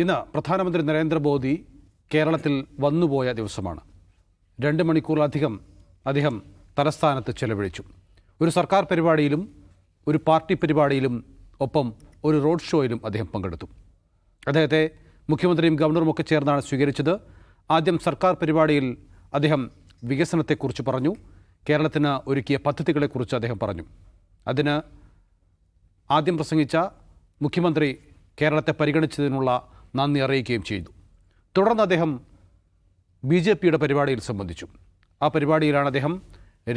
ഇന്ന് പ്രധാനമന്ത്രി നരേന്ദ്രമോദി കേരളത്തിൽ വന്നുപോയ ദിവസമാണ്. രണ്ട് മണിക്കൂറിലധികം അദ്ദേഹം തലസ്ഥാനത്ത് ചെലവഴിച്ചു. ഒരു സർക്കാർ പരിപാടിയിലും ഒരു പാർട്ടി പരിപാടിയിലും ഒപ്പം ഒരു റോഡ് ഷോയിലും അദ്ദേഹം പങ്കെടുത്തു. അദ്ദേഹത്തെ മുഖ്യമന്ത്രിയും ഗവർണറും ഒക്കെ ചേർന്നാണ് സ്വീകരിച്ചത്. ആദ്യം സർക്കാർ പരിപാടിയിൽ അദ്ദേഹം വികസനത്തെക്കുറിച്ച് പറഞ്ഞു. കേരളത്തിന് ഒരുക്കിയ പദ്ധതികളെക്കുറിച്ച് അദ്ദേഹം പറഞ്ഞു. അതിന് ആദ്യം പ്രസംഗിച്ച മുഖ്യമന്ത്രി കേരളത്തെ പരിഗണിച്ചതിനുള്ള നന്ദി അറിയിക്കുകയും ചെയ്തു. തുടർന്ന് അദ്ദേഹം ബി ജെ പിയുടെ പരിപാടിയിൽ സംബന്ധിച്ചു. ആ പരിപാടിയിലാണ് അദ്ദേഹം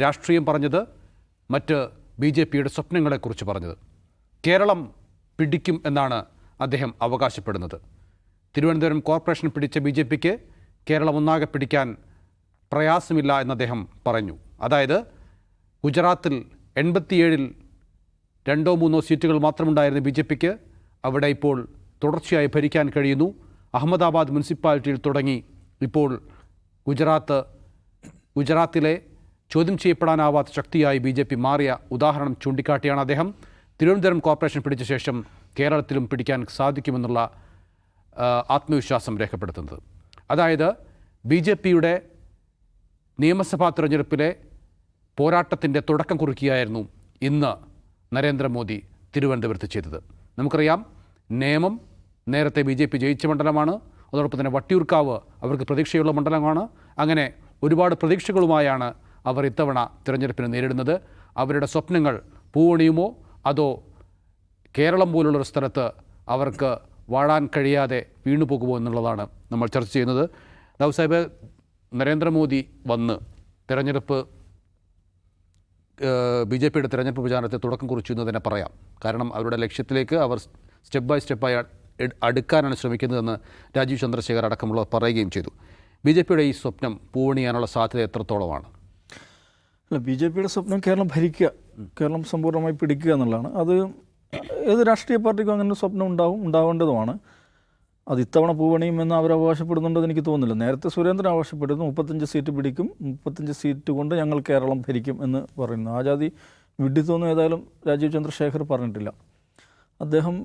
രാഷ്ട്രീയം പറഞ്ഞത് മറ്റ് ബി ജെ പിയുടെ സ്വപ്നങ്ങളെക്കുറിച്ച് പറഞ്ഞത്. കേരളം പിടിക്കും എന്നാണ് അദ്ദേഹം അവകാശപ്പെടുന്നത്. തിരുവനന്തപുരം കോർപ്പറേഷൻ പിടിച്ച ബി ജെ പിക്ക് കേരളം ഒന്നാകെ പിടിക്കാൻ പ്രയാസമില്ല എന്ന് അദ്ദേഹം പറഞ്ഞു. അതായത് ഗുജറാത്തിൽ എൺപത്തിയേഴിൽ രണ്ടോ മൂന്നോ സീറ്റുകൾ മാത്രമുണ്ടായിരുന്ന ബി ജെ പിക്ക് അവിടെ ഇപ്പോൾ തുടർച്ചയായി ഭരിക്കാൻ കഴിയുന്നു. അഹമ്മദാബാദ് മുനിസിപ്പാലിറ്റിയിൽ തുടങ്ങി. ഇപ്പോൾ ഗുജറാത്ത് ഗുജറാത്തിലെ ചോദ്യം ചെയ്യപ്പെടാനാവാത്ത ശക്തിയായി ബി ജെ പി മാറിയ ഉദാഹരണം ചൂണ്ടിക്കാട്ടിയാണ് അദ്ദേഹം. തിരുവനന്തപുരം കോർപ്പറേഷൻ പിടിച്ച ശേഷം കേരളത്തിലും പിടിക്കാൻ സാധിക്കുമെന്നുള്ള ആത്മവിശ്വാസം രേഖപ്പെടുത്തുന്നത്. അതായത് ബി ജെ പിയുടെ നിയമസഭാ തിരഞ്ഞെടുപ്പിലെ പോരാട്ടത്തിന്റെ തുടക്കം കുറിക്കുകയായിരുന്നു ഇന്ന് നരേന്ദ്രമോദി തിരുവനന്തപുരത്ത് ചെയ്തത്. നമുക്കറിയാം നേമം നേരത്തെ ബി ജെ പി ജയിച്ച മണ്ഡലമാണ് അതോടൊപ്പം തന്നെ വട്ടിയൂർക്കാവ് അവർക്ക് പ്രതീക്ഷയുള്ള മണ്ഡലമാണ്. അങ്ങനെ ഒരുപാട് പ്രതീക്ഷകളുമായാണ് അവർ ഇത്തവണ തിരഞ്ഞെടുപ്പിനെ നേരിടുന്നത്. അവരുടെ സ്വപ്നങ്ങൾ പൂവണിയുമോ? അതോ കേരളം പോലുള്ളൊരു സ്ഥലത്ത് അവർക്ക് വാഴാൻ കഴിയാതെ വീണുപോകുമോ എന്നുള്ളതാണ് നമ്മൾ ചർച്ച ചെയ്യുന്നത്. ദാവ് സാഹിബ് നരേന്ദ്രമോദി വന്ന് തിരഞ്ഞെടുപ്പ് ബി ജെ പിയുടെ തിരഞ്ഞെടുപ്പ് പ്രചാരണത്തെ തുടക്കം കുറിച്ചു എന്ന് തന്നെ പറയാം. കാരണം അവരുടെ ലക്ഷ്യത്തിലേക്ക് അവർ സ്റ്റെപ്പ് ബൈ സ്റ്റെപ്പായി അട്- അടുക്കാനാണ് ശ്രമിക്കുന്നതെന്ന് രാജീവ് ചന്ദ്രശേഖർ അടക്കമുള്ളവർ പറയുകയും ചെയ്തു. ബി ജെ പിയുടെ ഈ സ്വപ്നം പൂവണിയാനുള്ള സാധ്യത എത്രത്തോളമാണ്? അല്ല ബി ജെ പിയുടെ സ്വപ്നം കേരളം ഭരിക്കുക കേരളം സമ്പൂർണമായി പിടിക്കുക എന്നുള്ളതാണ്. അത് ഏത് രാഷ്ട്രീയ പാർട്ടിക്കും അങ്ങനെ സ്വപ്നം ഉണ്ടാവും ഉണ്ടാവേണ്ടതുമാണ്. അത് ഇത്തവണ പൂവണിയുമെന്ന് അവർ അവകാശപ്പെടുന്നുണ്ടെന്ന് എനിക്ക് തോന്നുന്നില്ല. നേരത്തെ സുരേന്ദ്രൻ അവകാശപ്പെടുന്നു മുപ്പത്തഞ്ച് സീറ്റ് പിടിക്കും മുപ്പത്തഞ്ച് സീറ്റ് കൊണ്ട് ഞങ്ങൾ കേരളം ഭരിക്കും എന്ന് പറയുന്നു. ആ ജാതി വിഡ്ഢിത്തൊന്നും ഏതായാലും രാജീവ് ചന്ദ്രശേഖർ പറഞ്ഞിട്ടില്ല. അദ്ദേഹം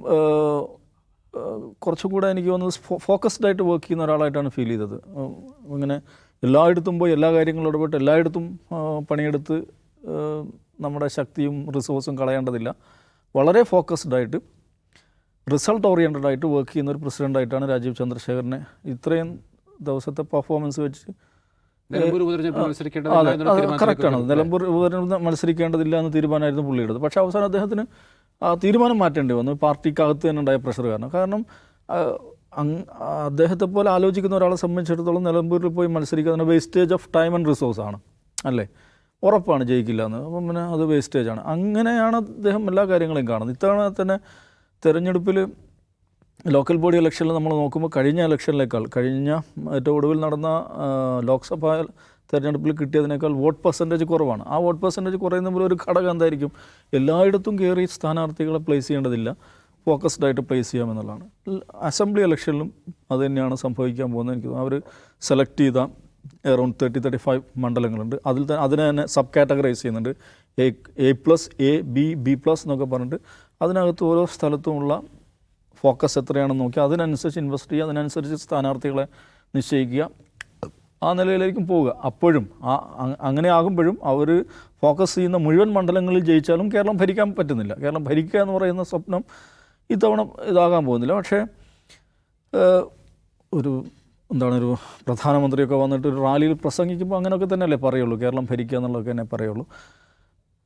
കുറച്ചും കൂടെ എനിക്ക് തോന്നുന്നത് ഫോക്കസ്ഡ് ആയിട്ട് വർക്ക് ചെയ്യുന്ന ഒരാളായിട്ടാണ് ഫീൽ ചെയ്തത്. ഇങ്ങനെ എല്ലായിടത്തും പോയി എല്ലാ കാര്യങ്ങളും ഇടപെട്ട് എല്ലായിടത്തും പണിയെടുത്ത് നമ്മുടെ ശക്തിയും റിസോഴ്സും കളയേണ്ടതില്ല. വളരെ ഫോക്കസ്ഡ് ആയിട്ട് റിസൾട്ട് ഓറിയന്റഡ് ആയിട്ട് വർക്ക് ചെയ്യുന്ന ഒരു പ്രസിഡന്റായിട്ടാണ് രാജീവ് ചന്ദ്രശേഖരനെ ഇത്രയും ദിവസത്തെ പെർഫോമൻസ് വെച്ച് കറക്റ്റാണ്. നിലമ്പൂർ ഉപതെരഞ്ഞെടുപ്പ് മത്സരിക്കേണ്ടതില്ല എന്ന് തീരുമാനമായിരുന്നു പുള്ളിയുടെ പക്ഷേ അവസാനം അദ്ദേഹത്തിന് തീരുമാനം മാറ്റേണ്ടി വന്നു. പാർട്ടിക്കകത്ത് തന്നെ ഉണ്ടായ പ്രഷർ കാരണം. കാരണം അദ്ദേഹത്തെ പോലെ ആലോചിക്കുന്ന ഒരാളെ സംബന്ധിച്ചിടത്തോളം നിലമ്പൂരിൽ പോയി മത്സരിക്കുക അതിന് wastage of time and resource ആണ്. അല്ലേ? ഉറപ്പാണ് ജയിക്കില്ല എന്ന്. അപ്പം പിന്നെ അത് വേസ്റ്റേജ് ആണ്. അങ്ങനെയാണ് അദ്ദേഹം എല്ലാ കാര്യങ്ങളും കാണുന്നത്. ഇത്തവണ തന്നെ തെരഞ്ഞെടുപ്പിൽ ലോക്കൽ ബോഡി ഇലക്ഷനിൽ നമ്മൾ നോക്കുമ്പോൾ കഴിഞ്ഞ ഇലക്ഷനിലേക്കാൾ കഴിഞ്ഞ ഏറ്റവും ഒടുവിൽ നടന്ന ലോക്സഭാ തെരഞ്ഞെടുപ്പിൽ കിട്ടിയതിനേക്കാൾ വോട്ട് പെർസെന്റേജ് കുറവാണ്. ആ വോട്ട് പെർസെന്റേജ് കുറയുന്നപ്പോൾ ഒരു ഘടകം എന്തായിരിക്കും? എല്ലായിടത്തും കയറി സ്ഥാനാർത്ഥികളെ പ്ലേസ് ചെയ്യേണ്ടതില്ല. ഫോക്കസ്ഡ് ആയിട്ട് പ്ലേസ് ചെയ്യാമെന്നുള്ളതാണ് അസംബ്ലി ഇലക്ഷനിലും അത് തന്നെയാണ് സംഭവിക്കാൻ പോകുന്നത്. എനിക്ക് അവർ സെലക്ട് ചെയ്ത അറൗണ്ട് തേർട്ടി തേർട്ടി ഫൈവ് മണ്ഡലങ്ങളുണ്ട്. അതിൽ തന്നെ അതിനെ തന്നെ സബ് കാറ്റഗറൈസ് ചെയ്യുന്നുണ്ട്. A A plus A B B plus എന്നൊക്കെ പറഞ്ഞിട്ട് അതിനകത്ത് ഓരോ സ്ഥലത്തുമുള്ള ഫോക്കസ് എത്രയാണെന്ന് നോക്കി അതിനനുസരിച്ച് ഇൻവെസ്റ്റ് ചെയ്യുക അതിനനുസരിച്ച് സ്ഥാനാർത്ഥികളെ നിശ്ചയിക്കുക. ആ നിലയിലേക്കും പോവുക. അപ്പോഴും ആ അങ്ങനെ ആകുമ്പോഴും അവർ ഫോക്കസ് ചെയ്യുന്ന മുഴുവൻ മണ്ഡലങ്ങളിൽ ജയിച്ചാലും കേരളം ഭരിക്കാൻ പറ്റുന്നില്ല. കേരളം ഭരിക്കുക എന്ന് പറയുന്ന സ്വപ്നം ഇത്തവണ ഇതാകാൻ പോകുന്നില്ല. പക്ഷേ ഒരു എന്താണ് ഒരു പ്രധാനമന്ത്രിയൊക്കെ വന്നിട്ട് ഒരു റാലിയിൽ പ്രസംഗിക്കുമ്പോൾ അങ്ങനെയൊക്കെ തന്നെയല്ലേ പറയുള്ളൂ. കേരളം ഭരിക്കുക എന്നുള്ളതൊക്കെ തന്നെ പറയുള്ളൂ.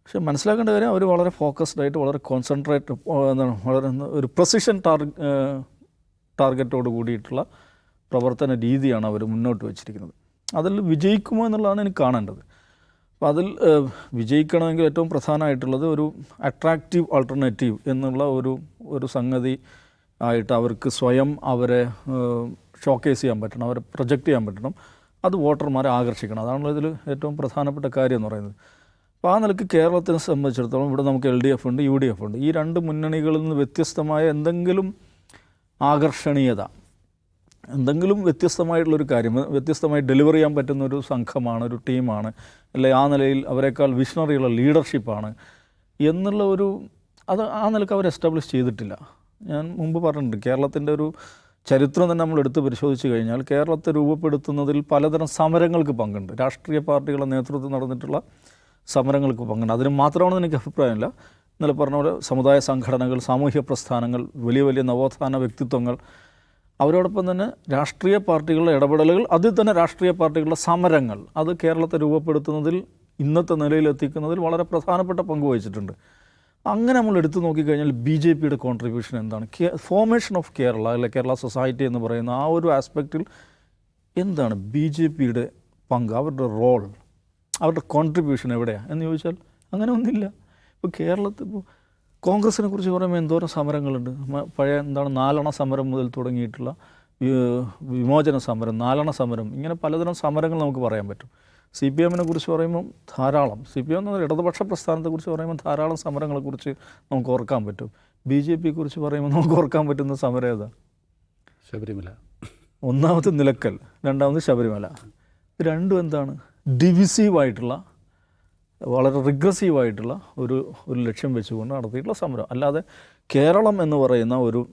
പക്ഷെ മനസ്സിലാക്കേണ്ട കാര്യം അവർ വളരെ ഫോക്കസ്ഡ് ആയിട്ട് വളരെ കോൺസെൻട്രേറ്റ് എന്താണ് വളരെ ഒരു പ്രസിഷൻ ടാർഗ് ടാർഗറ്റോട് കൂടിയിട്ടുള്ള പ്രവർത്തന രീതിയാണ് അവർ മുന്നോട്ട് വച്ചിരിക്കുന്നത്. അതിൽ വിജയിക്കുമോ എന്നുള്ളതാണ് എനിക്ക് കാണേണ്ടത്. അപ്പോൾ അതിൽ വിജയിക്കണമെങ്കിൽ ഏറ്റവും പ്രധാനമായിട്ടുള്ളത് ഒരു അട്രാക്റ്റീവ് ആൾട്ടർനേറ്റീവ് എന്നുള്ള ഒരു ഒരു സംഗതി ആയിട്ട് അവർക്ക് സ്വയം അവരെ ഷോക്കേസ് ചെയ്യാൻ പറ്റണം അവരെ പ്രൊജക്റ്റ് ചെയ്യാൻ പറ്റണം. അത് വോട്ടർമാരെ ആകർഷിക്കണം. അതാണല്ലോ ഇതിൽ ഏറ്റവും പ്രധാനപ്പെട്ട കാര്യം എന്ന് പറയുന്നത്. അപ്പോൾ ആ നിലയ്ക്ക് കേരളത്തിനെ സംബന്ധിച്ചിടത്തോളം ഇവിടെ നമുക്ക് എൽ ഡി എഫ് ഉണ്ട് യു ഡി എഫ് ഉണ്ട്. ഈ രണ്ട് മുന്നണികളിൽ നിന്ന് വ്യത്യസ്തമായ എന്തെങ്കിലും ആകർഷണീയത എന്തെങ്കിലും വ്യത്യസ്തമായിട്ടുള്ളൊരു കാര്യം വ്യത്യസ്തമായി ഡെലിവർ ചെയ്യാൻ പറ്റുന്ന ഒരു സംഘമാണ് ഒരു ടീമാണ് അല്ലെ ആ നിലയിൽ അവരെക്കാൾ വിഷണറിയുള്ള ലീഡർഷിപ്പാണ് എന്നുള്ള ഒരു അത് ആ നിലയ്ക്ക് അവർ എസ്റ്റാബ്ലിഷ് ചെയ്തിട്ടില്ല. ഞാൻ മുമ്പ് പറഞ്ഞിട്ടുണ്ട് കേരളത്തിന്റെ ഒരു ചരിത്രം തന്നെ നമ്മൾ എടുത്ത് പരിശോധിച്ച് കഴിഞ്ഞാൽ കേരളത്തെ രൂപപ്പെടുത്തുന്നതിൽ പലതരം സമരങ്ങൾക്ക് പങ്കുണ്ട്. രാഷ്ട്രീയ പാർട്ടികളുടെ നേതൃത്വത്തിൽ നടന്നിട്ടുള്ള സമരങ്ങൾക്ക് പങ്കുണ്ട്. അതിന് മാത്രമാണെന്ന് എനിക്ക് അഭിപ്രായമില്ല. ഇന്നലെ പറഞ്ഞ പോലെ സമുദായ സംഘടനകൾ സാമൂഹ്യ പ്രസ്ഥാനങ്ങൾ വലിയ വലിയ നവോത്ഥാന വ്യക്തിത്വങ്ങൾ അവരോടൊപ്പം തന്നെ രാഷ്ട്രീയ പാർട്ടികളുടെ ഇടപെടലുകൾ അതിൽ തന്നെ രാഷ്ട്രീയ പാർട്ടികളുടെ സമരങ്ങൾ അത് കേരളത്തെ രൂപപ്പെടുത്തുന്നതിൽ ഇന്നത്തെ നിലയിലെത്തിക്കുന്നതിൽ വളരെ പ്രധാനപ്പെട്ട പങ്ക് വഹിച്ചിട്ടുണ്ട്. അങ്ങനെ നമ്മൾ എടുത്തു നോക്കിക്കഴിഞ്ഞാൽ ബി ജെ പിയുടെ കോൺട്രിബ്യൂഷൻ എന്താണ്? ഫോർമേഷൻ ഓഫ് കേരള അല്ലെ കേരള സൊസൈറ്റി എന്ന് പറയുന്ന ആ ഒരു ആസ്പെക്റ്റിൽ എന്താണ് ബി ജെ പിയുടെ പങ്ക്? അവരുടെ റോൾ അവരുടെ കോൺട്രിബ്യൂഷൻ എവിടെയാണ് എന്ന് ചോദിച്ചാൽ അങ്ങനെ ഒന്നുമില്ല. ഇപ്പോൾ കേരളത്തിൽ ഇപ്പോൾ കോൺഗ്രസിനെ കുറിച്ച് പറയുമ്പോൾ എന്തോരം സമരങ്ങളുണ്ട്? പഴയ എന്താണ് നാലണ സമരം മുതൽ തുടങ്ങിയിട്ടുള്ള വിമോചന സമരം നാലണ സമരം ഇങ്ങനെ പലതരം സമരങ്ങൾ നമുക്ക് പറയാൻ പറ്റും. സി പി എമ്മിനെ കുറിച്ച് പറയുമ്പോൾ ധാരാളം സി പി എം എന്ന ഇടതുപക്ഷ പ്രസ്ഥാനത്തെക്കുറിച്ച് പറയുമ്പോൾ ധാരാളം സമരങ്ങളെക്കുറിച്ച് നമുക്ക് ഓർക്കാൻ പറ്റും. ബി ജെ പിയെക്കുറിച്ച് പറയുമ്പോൾ നമുക്ക് ഓർക്കാൻ പറ്റുന്ന സമരം ഏതാ? ശബരിമല. ഒന്നാമത് നിലക്കൽ രണ്ടാമത് ശബരിമല. രണ്ടും എന്താണ്? ഡിവിസീവായിട്ടുള്ള വളരെ റിഗ്രസീവായിട്ടുള്ള ഒരു ഒരു ലക്ഷ്യം വെച്ചുകൊണ്ട് നടത്തിയിട്ടുള്ള സമരം. അല്ലാതെ കേരളം എന്ന് പറയുന്ന ഒരു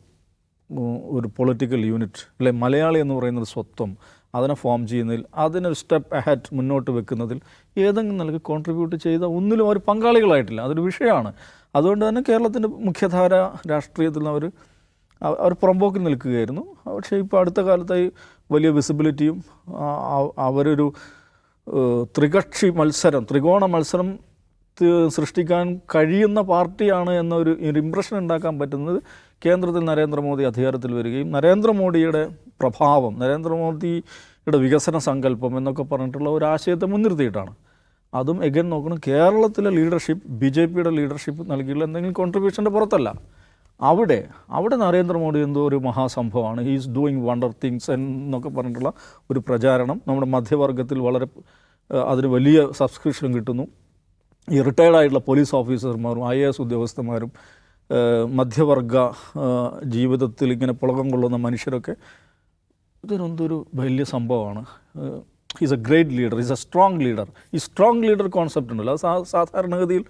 ഒരു പൊളിറ്റിക്കൽ യൂണിറ്റ് അല്ലെ മലയാളി എന്ന് പറയുന്ന ഒരു സ്വത്വം അതിനെ ഫോം ചെയ്യുന്നതിൽ അതിനൊരു സ്റ്റെപ്പ് അഹഡ് മുന്നോട്ട് വെക്കുന്നതിൽ ഏതെങ്കിലും നിലയ്ക്ക് കോൺട്രിബ്യൂട്ട് ചെയ്ത ഒന്നിലും അവർ പങ്കാളികളായിട്ടില്ല. അതൊരു വിഷയമാണ്. അതുകൊണ്ട് തന്നെ കേരളത്തിന്റെ മുഖ്യധാര രാഷ്ട്രീയത്തിൽ അവർ അവ- അവർ പുറമ്പോക്കിൽ നിൽക്കുകയായിരുന്നു. പക്ഷേ ഇപ്പോൾ അടുത്ത കാലത്തായി വലിയ വിസിബിലിറ്റിയും അവരൊരു ത്രികക്ഷി മത്സരം ത്രികോണ മത്സരം സൃഷ്ടിക്കാൻ കഴിയുന്ന പാർട്ടിയാണ് എന്നൊരു ഒരു ഇമ്പ്രഷൻ ഉണ്ടാക്കാൻ പറ്റുന്നത് കേന്ദ്രത്തിൽ നരേന്ദ്രമോദി അധികാരത്തിൽ വരികയും നരേന്ദ്രമോദിയുടെ പ്രഭാവം നരേന്ദ്രമോദിയുടെ വികസന സങ്കല്പം എന്നൊക്കെ പറഞ്ഞിട്ടുള്ള ഒരു ആശയത്തെ മുൻനിർത്തിയിട്ടാണ്. അതും എഗൻ നോക്കണം കേരളത്തിലെ ലീഡർഷിപ്പ് ബി ജെ പിയുടെ ലീഡർഷിപ്പ് നൽകിയുള്ള എന്തെങ്കിലും കോൺട്രിബ്യൂഷന്റെ പുറത്തല്ല. അവിടെ അവിടെ നരേന്ദ്രമോദി എന്തോ ഒരു മഹാസംഭവമാണ് ഹീസ് ഡൂയിങ് വണ്ടർ തിങ്സ് എന്നൊക്കെ പറഞ്ഞിട്ടുള്ള ഒരു പ്രചാരണം നമ്മുടെ മധ്യവർഗത്തിൽ വളരെ അതിന് വലിയ സബ്സ്ക്രിപ്ഷൻ കിട്ടുന്നു. ഈ റിട്ടയർഡായിട്ടുള്ള പോലീസ് ഓഫീസർമാരും ഐ എ എസ് ഉദ്യോഗസ്ഥന്മാരും മധ്യവർഗ ജീവിതത്തിൽ ഇങ്ങനെ പുളകം കൊള്ളുന്ന മനുഷ്യരൊക്കെ ഇതിനൊന്നൊരു വലിയ സംഭവമാണ്. Is a great leader is a strong leader ഈ സ്ട്രോങ് ലീഡർ കോൺസെപ്റ്റ് ഉണ്ടല്ലോ. അത് സാ- സാധാരണഗതിയിൽ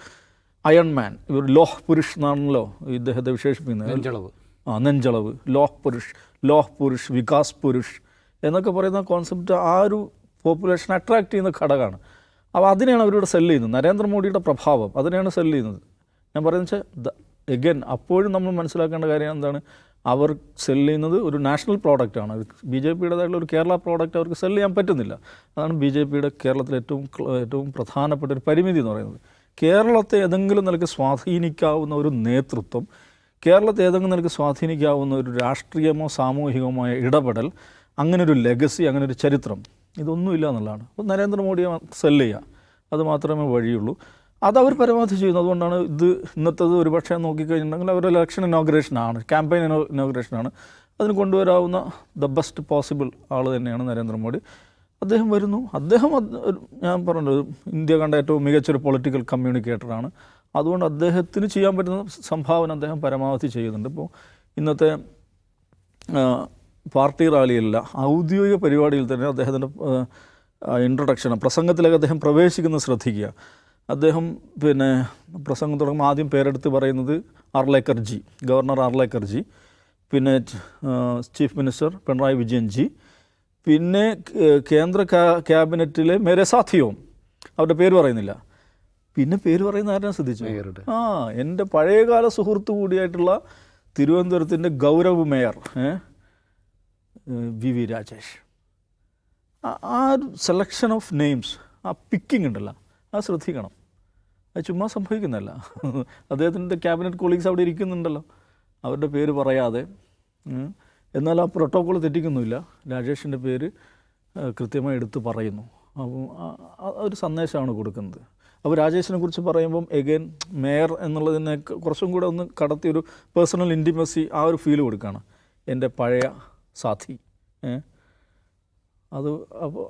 അയൺ മാൻ ഇവർ ലോഹ് പുരുഷ് എന്നാണല്ലോ ഇദ്ദേഹത്തെ വിശേഷിപ്പിക്കുന്നത്. നെഞ്ചളവ്. ആ നെഞ്ചളവ്. ലോഹ് പുരുഷ് ലോഹ് പുരുഷ് വികാസ് പുരുഷ് എന്നൊക്കെ പറയുന്ന കോൺസെപ്റ്റ് ആ ഒരു പോപ്പുലേഷൻ അട്രാക്ട് ചെയ്യുന്ന ഘടകമാണ്. അപ്പോൾ അതിനെയാണ് അവരിവിടെ സെല്ല് ചെയ്യുന്നത്. നരേന്ദ്രമോദിയുടെ പ്രഭാവം അതിനെയാണ് സെല്ല് ചെയ്യുന്നത്. ഞാൻ പറയുന്നത് വെച്ചാൽ എഗൻ അപ്പോഴും നമ്മൾ മനസ്സിലാക്കേണ്ട കാര്യം എന്താണ്? അവർ സെല്ല് ചെയ്യുന്നത് ഒരു നാഷണൽ പ്രോഡക്റ്റാണ് ബി ജെ പിയുടേതായിട്ടുള്ള ഒരു കേരള പ്രോഡക്റ്റ് അവർക്ക് സെല്ല് ചെയ്യാൻ പറ്റുന്നില്ല. അതാണ് ബി ജെ പിയുടെ കേരളത്തിലെ ഏറ്റവും ഏറ്റവും പ്രധാനപ്പെട്ട ഒരു പരിമിതി എന്ന് പറയുന്നത്. കേരളത്തെ ഏതെങ്കിലും നിലയ്ക്ക് സ്വാധീനിക്കാവുന്ന ഒരു നേതൃത്വം കേരളത്തെ ഏതെങ്കിലും നിലയ്ക്ക് സ്വാധീനിക്കാവുന്ന ഒരു രാഷ്ട്രീയമോ സാമൂഹികമോ ഇടപെടൽ അങ്ങനെ ഒരു ലെഗസി അങ്ങനെ ഒരു ചരിത്രം ഇതൊന്നുമില്ല എന്നുള്ളതാണ്. അപ്പോൾ നരേന്ദ്രമോദിയെ സെല്ല് ചെയ്യുക അത് മാത്രമേ വഴിയുള്ളൂ. അവർ പരമാവധി ചെയ്യുന്നു. അതുകൊണ്ടാണ് ഇത് ഇന്നത്തത് ഒരുപക്ഷെ നോക്കിക്കഴിഞ്ഞിട്ടുണ്ടെങ്കിൽ അവരുടെ ഇലക്ഷൻ ഇനോഗ്രേഷനാണ് ക്യാമ്പയിൻ ഇനോഗ്രേഷനാണ് അതിന് കൊണ്ടുവരാവുന്ന ദ ബെസ്റ്റ് പോസിബിൾ ആൾ തന്നെയാണ് നരേന്ദ്രമോദി. അദ്ദേഹം വരുന്നു. അദ്ദേഹം ഞാൻ പറഞ്ഞത് ഇന്ത്യ കണ്ട ഏറ്റവും മികച്ചൊരു പൊളിറ്റിക്കൽ കമ്മ്യൂണിക്കേറ്ററാണ് അതുകൊണ്ട് അദ്ദേഹത്തിന് ചെയ്യാൻ പറ്റുന്ന സംഭാവന അദ്ദേഹം പരമാവധി ചെയ്യുന്നുണ്ട്. ഇപ്പോൾ ഇന്നത്തെ പാർട്ടി റാലിയല്ല ഔദ്യോഗിക പരിപാടിയിൽ തന്നെ അദ്ദേഹത്തിന്റെ ഇൻട്രൊഡക്ഷൻ പ്രസംഗത്തിലൊക്കെ അദ്ദേഹം പ്രവേശിക്കുന്നത് ശ്രദ്ധിക്കുക. അദ്ദേഹം പിന്നെ പ്രസംഗം തുടങ്ങുമ്പോൾ ആദ്യം പേരെടുത്ത് പറയുന്നത് അർലേക്കർജി ഗവർണർ അർലേക്കർജി പിന്നെ ചീഫ് മിനിസ്റ്റർ പിണറായി വിജയൻ ജി പിന്നെ കേന്ദ്ര ക്യാബിനറ്റിലെ മേരെ സാധ്യവും അവരുടെ പേര് പറയുന്നില്ല. പിന്നെ പേര് പറയുന്ന ആരാണ് ശ്രദ്ധിച്ചു? ആ എന്റെ പഴയകാല സുഹൃത്തു കൂടിയായിട്ടുള്ള തിരുവനന്തപുരത്തിന്റെ ഗൗരവ് മേയർ ഏ? V V Rajesh. ആ- ഒരു സെലക്ഷൻ ഓഫ് നെയിംസ് ആ പിക്കിംഗ് ഉണ്ടല്ലോ അത് ശ്രദ്ധിക്കണം. അത് ചുമ്മാ സംഭവിക്കുന്നതല്ല. അദ്ദേഹത്തിന്റെ ക്യാബിനറ്റ് കൊളീഗ്സ് അവിടെ ഇരിക്കുന്നുണ്ടല്ലോ. അവരുടെ പേര് പറയാതെ. എന്നാൽ ആ പ്രോട്ടോക്കോൾ തെറ്റിക്കുന്നില്ല രാജേഷിന്റെ പേര് കൃത്യമായി എടുത്ത് പറയുന്നു. അപ്പം ഒരു സന്ദേശമാണ് കൊടുക്കുന്നത്. അപ്പോൾ രാജേഷിനെ കുറിച്ച് പറയുമ്പം എഗെയിൻ മേയർ എന്നുള്ളതിനെ കുറച്ചും കൂടെ ഒന്ന് കടത്തി ഒരു പേഴ്സണൽ ഇന്റിമസി ആ ഒരു ഫീൽ കൊടുക്കുകയാണ്. എന്റെ പഴയ ഏ? അത് അപ്പോൾ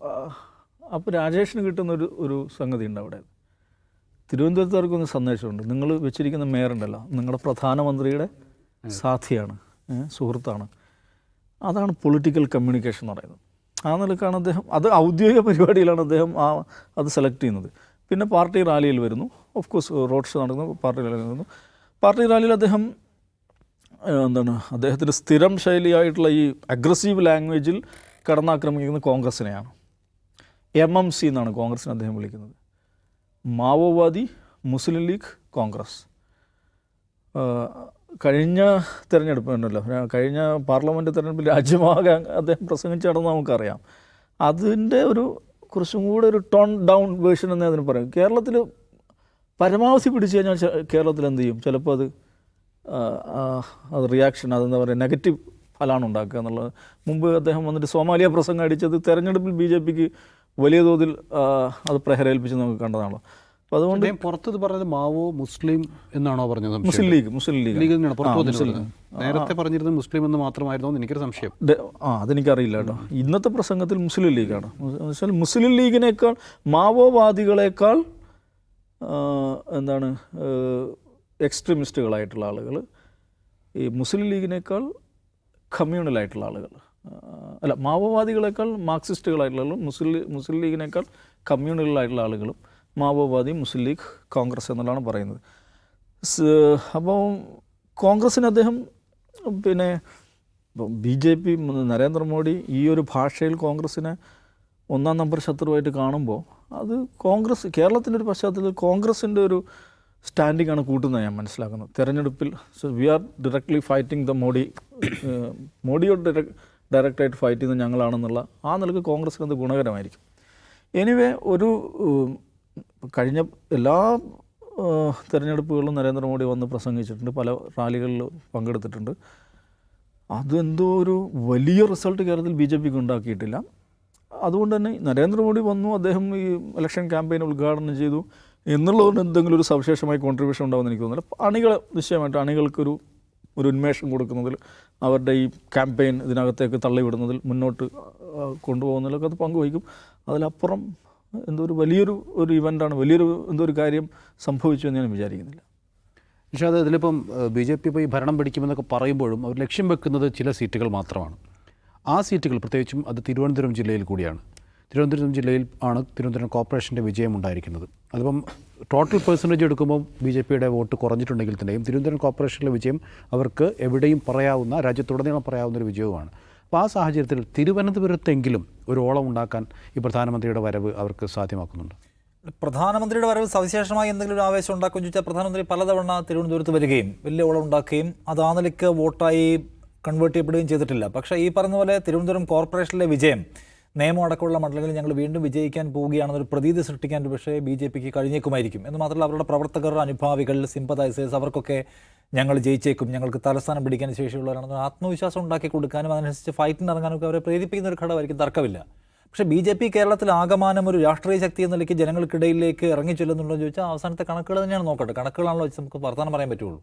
അപ്പോൾ രാജേഷിന് കിട്ടുന്നൊരു ഒരു സംഗതി ഉണ്ട് അവിടെ. തിരുവനന്തപുരത്തുകാർക്കൊന്ന് സന്ദേശമുണ്ട്. നിങ്ങൾ വെച്ചിരിക്കുന്ന മേയറുണ്ടല്ലോ. നിങ്ങളുടെ പ്രധാനമന്ത്രിയുടെ സാഥിയാണ് സുഹൃത്താണ്. അതാണ് പൊളിറ്റിക്കൽ കമ്മ്യൂണിക്കേഷൻ എന്ന് പറയുന്നത്. ആ നിലക്കാണ് അദ്ദേഹം അത് ഔദ്യോഗിക പരിപാടിയിലാണ് അദ്ദേഹം ആ അത് സെലക്ട് ചെയ്യുന്നത്. പിന്നെ പാർട്ടി റാലിയിൽ വരുന്നു. ഓഫ് കോഴ്സ് റോഡ് ഷോ നടക്കുന്നു പാർട്ടി റാലിയിൽ വരുന്നു. പാർട്ടി റാലിയിൽ അദ്ദേഹം എന്താണ് അദ്ദേഹത്തിന്റെ സ്ഥിരം ശൈലിയായിട്ടുള്ള ഈ അഗ്രസീവ് ലാംഗ്വേജിൽ കടന്നാക്രമിക്കുന്നത് കോൺഗ്രസിനെയാണ്. എം എം സി എന്നാണ് കോൺഗ്രസിനെ അദ്ദേഹം വിളിക്കുന്നത്. മാവോവാദി മുസ്ലിം ലീഗ് കോൺഗ്രസ്. കഴിഞ്ഞ തിരഞ്ഞെടുപ്പ് ഉണ്ടല്ലോ കഴിഞ്ഞ പാർലമെന്റ് തിരഞ്ഞെടുപ്പിൽ രാജ്യമാകെ അദ്ദേഹം പ്രസംഗിച്ച് നടന്ന് നമുക്കറിയാം. അതിന്റെ ഒരു കുറച്ചും കൂടെ ഒരു ടോൺ ഡൗൺ വേർഷൻ എന്നേ അതിന് പറയും. കേരളത്തിൽ പരമാവധി പിടിച്ചു കഴിഞ്ഞാൽ കേരളത്തിൽ എന്ത് ചെയ്യും? ചിലപ്പോൾ അത് അത് റിയാക്ഷൻ അതെന്താ പറയുക നെഗറ്റീവ് ഫലമാണ് ഉണ്ടാക്കുക എന്നുള്ളത്. മുമ്പ് അദ്ദേഹം വന്നിട്ട് സോമാലിയ പ്രസംഗം അടിച്ചത് തെരഞ്ഞെടുപ്പിൽ ബി ജെ പിക്ക് വലിയ തോതിൽ അത് പ്രഹരേൽപ്പിച്ച് നമുക്ക് കണ്ടതാണല്ലോ അപ്പോൾ അതുകൊണ്ട് പുറത്തത് പറഞ്ഞത് മാവോ മുസ്ലിം എന്നാണോ പറഞ്ഞത് Muslim League Muslim League. League. നേരത്തെ പറഞ്ഞിരുന്നത് മുസ്ലിം എന്ന് മാത്രമായിരുന്നു എനിക്കൊരു സംശയം. ആ അതെനിക്കറിയില്ല കേട്ടോ. ഇന്നത്തെ പ്രസംഗത്തിൽ മുസ്ലിം ലീഗാണ്. വെച്ചാൽ മുസ്ലിം ലീഗിനേക്കാൾ മാവോവാദികളേക്കാൾ എന്താണ് എക്സ്ട്രീമിസ്റ്റുകളായിട്ടുള്ള ആളുകൾ ഈ മുസ്ലിം ലീഗിനേക്കാൾ കമ്മ്യൂണലായിട്ടുള്ള ആളുകൾ അല്ല മാവോവാദികളെക്കാൾ മാർക്സിസ്റ്റുകളായിട്ടുള്ള ആളുകളും മുസ്ലിം മുസ്ലിം ലീഗിനേക്കാൾ കമ്മ്യൂണലായിട്ടുള്ള ആളുകളും മാവോവാദി മുസ്ലിം ലീഗ് കോൺഗ്രസ് എന്നുള്ളതാണ് പറയുന്നത്. അപ്പോൾ കോൺഗ്രസ്സിന് അദ്ദേഹം പിന്നെ ബി ജെ പി നരേന്ദ്രമോദി ഈ ഒരു ഭാഷയിൽ കോൺഗ്രസ്സിനെ ഒന്നാം നമ്പർ ശത്രുവായിട്ട് കാണുമ്പോൾ അത് കോൺഗ്രസ് കേരളത്തിന്റെ ഒരു പശ്ചാത്തലത്തിൽ കോൺഗ്രസിന്റെ ഒരു സ്റ്റാൻഡിംഗ് ആണ് കൂട്ടുന്നത് ഞാൻ മനസ്സിലാക്കുന്നത്. തെരഞ്ഞെടുപ്പിൽ so we are directly fighting the Modi മോഡിയോട് direct ഡയറക്റ്റായിട്ട് ഫൈറ്റ് ചെയ്യുന്നത് ഞങ്ങളാണെന്നുള്ള ആ നിലയ്ക്ക് കോൺഗ്രസ്സിന് അത് ഗുണകരമായിരിക്കും? എനിവേ ഒരു കഴിഞ്ഞ എല്ലാ തെരഞ്ഞെടുപ്പുകളിലും നരേന്ദ്രമോദി വന്ന് പ്രസംഗിച്ചിട്ടുണ്ട് പല റാലികളിൽ പങ്കെടുത്തിട്ടുണ്ട്. അതെന്തോ ഒരു വലിയ റിസൾട്ട് കേരളത്തിൽ ബി ജെ പിക്ക് ഉണ്ടാക്കിയിട്ടില്ല. അതുകൊണ്ട് തന്നെ നരേന്ദ്രമോദി വന്നു അദ്ദേഹം ഈ ഇലക്ഷൻ ക്യാമ്പയിൻ ഉദ്ഘാടനം ചെയ്തു. എന്നുള്ളതുകൊണ്ട് എന്തെങ്കിലും ഒരു സവിശേഷമായ കോൺട്രിബ്യൂഷൻ ഉണ്ടാവുമെന്ന് എനിക്ക് തോന്നുന്നില്ല. അണികൾ നിശ്ചയമായിട്ട് അണികൾക്കൊരു ഒരു ഉന്മേഷം കൊടുക്കുന്നതിൽ അവരുടെ ഈ ക്യാമ്പയിൻ ഇതിനകത്തേക്ക് തള്ളിവിടുന്നതിൽ മുന്നോട്ട് കൊണ്ടുപോകുന്നതിലൊക്കെ അത് പങ്കുവഹിക്കും. അതിലപ്പുറം എന്തോ ഒരു വലിയൊരു ഒരു ഇവന്റാണ് വലിയൊരു എന്തോ ഒരു കാര്യം സംഭവിച്ചു എന്ന് ഞാൻ വിചാരിക്കുന്നില്ല. പക്ഷേ അത് ഇതിലിപ്പം ബി ജെ പി ഈ ഭരണം പിടിക്കുമെന്നൊക്കെ പറയുമ്പോഴും അവർ ലക്ഷ്യം വെക്കുന്നത് ചില സീറ്റുകൾ മാത്രമാണ്. ആ സീറ്റുകൾ പ്രത്യേകിച്ചും അത് തിരുവനന്തപുരം ജില്ലയിൽ കൂടിയാണ്. തിരുവനന്തപുരം ജില്ലയിൽ ആണ് തിരുവനന്തപുരം കോർപ്പറേഷന്റെ വിജയം ഉണ്ടായിരിക്കുന്നത്. അതിപ്പം ടോട്ടൽ പെർസെന്റേജ് എടുക്കുമ്പോൾ ബി ജെ പിയുടെ വോട്ട് കുറഞ്ഞിട്ടുണ്ടെങ്കിൽ തന്നെയും തിരുവനന്തപുരം കോർപ്പറേഷനിലെ വിജയം അവർക്ക് എവിടെയും പറയാവുന്ന രാജ്യത്തുടനീളം പറയാവുന്ന ഒരു വിജയവുമാണ്. അപ്പോൾ ആ സാഹചര്യത്തിൽ തിരുവനന്തപുരത്തെങ്കിലും ഒരു ഓളം ഉണ്ടാക്കാൻ ഈ പ്രധാനമന്ത്രിയുടെ വരവ് അവർക്ക് സാധ്യമാക്കുന്നുണ്ട്? പ്രധാനമന്ത്രിയുടെ വരവ് സവിശേഷമായി എന്തെങ്കിലും ഒരു ആവേശം ഉണ്ടാക്കുമെന്ന് ചോദിച്ചാൽ പ്രധാനമന്ത്രി പലതവണ തിരുവനന്തപുരത്ത് വരികയും വലിയ ഓളം ഉണ്ടാക്കുകയും അത് ആ നിലയ്ക്ക് വോട്ടായി കൺവേർട്ട് ചെയ്യപ്പെടുകയും ചെയ്തിട്ടില്ല. പക്ഷേ ഈ പറഞ്ഞ പോലെ തിരുവനന്തപുരം കോർപ്പറേഷനിലെ വിജയം നിയമം അടക്കമുള്ള മണ്ഡലങ്ങളിൽ ഞങ്ങൾ വീണ്ടും വിജയിക്കാൻ പോവുകയാണെന്നൊരു പ്രതീതി സൃഷ്ടിക്കാൻ പക്ഷേ ബി ജെ പിക്ക് കഴിഞ്ഞേക്കുമായിരിക്കും. എന്ന് മാത്രമല്ല അവരുടെ പ്രവർത്തകർ അനുഭാവികൾ സിമ്പതൈസേഴ്സ് അവർക്കൊക്കെ ഞങ്ങൾ ജയിച്ചേക്കും. ഞങ്ങൾക്ക് തലസ്ഥാനം പിടിക്കാൻ ശേഷിയുള്ളവരാണെന്ന് ആത്മവിശ്വാസം ഉണ്ടാക്കി കൊടുക്കാനും അതിനനുസരിച്ച് ഫൈറ്റിന് ഇറങ്ങാനൊക്കെ അവരെ പ്രേരിപ്പിക്കുന്ന ഒരു ഘടകമായിരിക്കും. തർക്കമില്ല. പക്ഷേ ബി ജെ പി കേരളത്തിൽ ആകമാനം ഒരു രാഷ്ട്രീയ ശക്തി എന്ന നിലയ്ക്ക് ജനങ്ങൾക്കിടയിലേക്ക് ഇറങ്ങി ചെല്ലുന്നുണ്ടോ എന്ന് ചോദിച്ചാൽ അവസാനത്തെ കണക്കുകൾ തന്നെയാണ് നോക്കട്ടെ. കണക്കുകളാണല്ലോ വെച്ച് നമുക്ക് വർത്തമാനം പറയാൻ പറ്റുള്ളൂ.